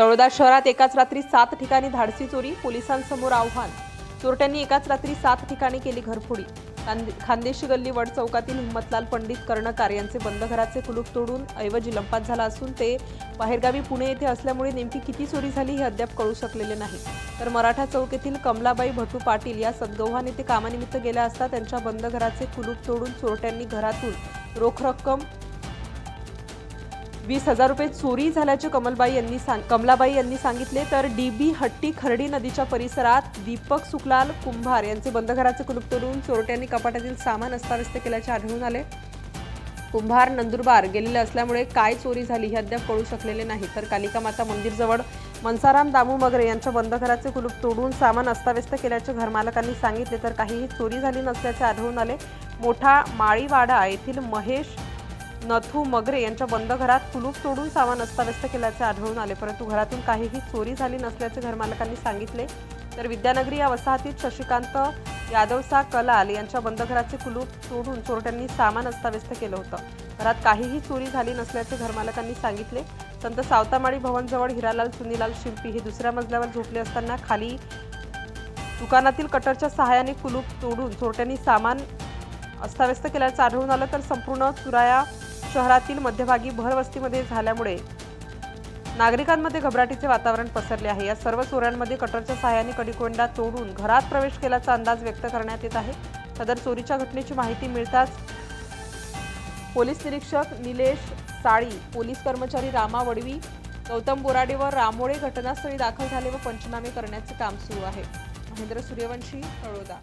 तळोदा शहरात एकाच रात्री सात ठिकाणी धाडसी चोरी पोलिसांसमोर आव्हान. चोरट्यांनी एकाच रात्री सात ठिकाणी केली घरफोडी. खानदेशी गल्ली वड चौकातील हिंमतलाल पंडित कर्णकार यांचे बंद घराचे कुलूप तोडून ऐवजी लंपात झाला असून ते बाहेरगावी पुणे येथे असल्यामुळे नेमकी किती चोरी झाली हे अद्याप कळू शकलेले नाही. तर मराठा चौक येथील कमलाबाई भटू पाटील या सद्गौहान येथे कामानिमित्त गेल्या असता त्यांच्या बंद घराचे कुलूप तोडून चोरट्यांनी घरातून रोख रक्कम वीस हजार रुपये चोरी झाल्याचे कमलबाई यांनी सांग कमलाबाई यांनी सांगितले. तर डीबी हट्टी खर्डी नदीच्या परिसरात दीपक सुखलाल कुंभार यांचे बंद घराचे कुलूप तोडून चोरट्यांनी कपाटातील सामान अस्ताव्यस्त केल्याचे आढळून आले. कुंभार नंदुरबार गेलेले असल्यामुळे काय चोरी झाली हे अद्याप कळू शकलेले नाही. तर कालिका माता मंदिरजवळ मनसाराम दामू मगरे यांच्या बंद घराचे कुलूप तोडून सामान अस्ताव्यस्त केल्याचे घरमालकांनी सांगितले. तर काहीही चोरी झाली नसल्याचे आढळून आले. मोठा माळीवाडा येथील महेश नथू मगरे यांच्या बंद घरात कुलूप तोडून सामान अस्ताव्यस्त केल्याचे आढळून आले परंतु घरातून काहीही चोरी झाली नसल्याचे घरमालकांनी सांगितले. तर विद्यानगरी या वसाहतीत शशिकांत यादवसा कलाल यांच्या बंद घराचे कुलूप तोडून चोरट्यांनी सामान अस्ताव्यस्त केलं होतं. घरात काहीही चोरी झाली नसल्याचे घरमालकांनी सांगितले. संत सावतामाळी भवनजवळ हिरालाल सुनीलाल शिंपी हे दुसऱ्या मजल्यावर झोपले असताना खाली दुकानातील कटरच्या सहाय्याने कुलूप तोडून चोरट्यांनी सामान अस्ताव्यस्त केल्याचं आढळून आलं. तर संपूर्ण चुराया शहरातील मध्यभागी भरवस्तीमध्ये झाल्यामुळे नागरिकांमध्ये घबराटीचे वातावरण पसरले आहे. या सर्व चोऱ्यांमध्ये कटरच्या सहाय्याने कडीकोंडा तोडून घरात प्रवेश केल्याचा अंदाज व्यक्त करण्यात येत आहे. सदर चोरीच्या घटनेची माहिती मिळताच पोलीस निरीक्षक निलेश साळी पोलीस कर्मचारी रामा वडवी गौतम बोराडे व रामोळे घटनास्थळी दाखल झाले व पंचनामे करण्याचे काम सुरू आहे. महेंद्र सूर्यवंशी तळोदा.